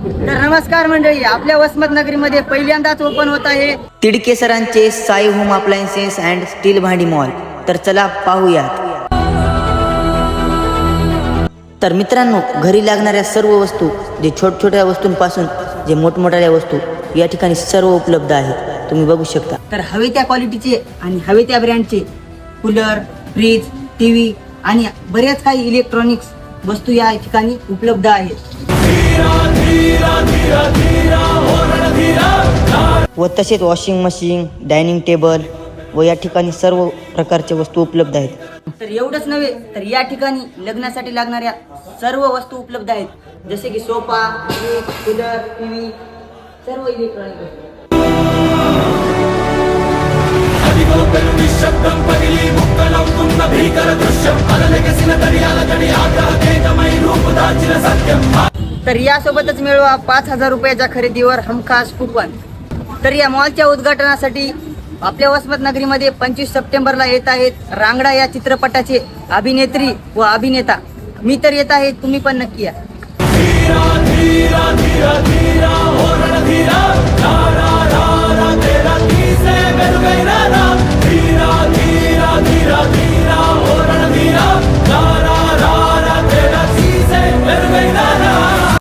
तर नमस्कार मंडळी आपल्या वसमत नगरीमध्ये पहिल्यांदाच ओपन होत आहे. Tidke सरांचे Sai home appliances and steel भांडी मॉल तर चला पाहूयात. तर मित्रांनो घरी लागणाऱ्या सर्व वस्तू जे छोट छोट्या वस्तूंपासून जे मोठमोठ्या वस्तू या ठिकाणी सर्व उपलब्ध आहेत. तुम्ही बघू शकता. तर हवे त्या क्वालिटीचे आणि हवे त्या ब्रँडचे कूलर फ्रीज टीव्ही आणि बऱ्याच काही इलेक्ट्रॉनिक्स वस्तू या ठिकाणी उपलब्ध आहेत. व तसेच वॉशिंग मशीन डायनिंग टेबल व या ठिकाणी सर्व प्रकारच्या वस्तू उपलब्ध आहेत. तर एवढंच नव्हे तर या ठिकाणी लग्नासाठी लागणाऱ्या सर्व वस्तू उपलब्ध आहेत. जसे की सोफा कूलर टीव्ही सर्व इलेक्ट्रॉनिक तर यासोबतच मिळवा पाच हजार रुपयाच्या खरेदीवर हमखास कुपन तर या मॉलच्या उद्घाटनासाठी आपल्या वसमत नगरीमध्ये पंचवीस सप्टेंबरला येत आहेत रांगडा या चित्रपटाचे अभिनेत्री व अभिनेता. मी तर येत आहे तुम्ही पण नक्की या.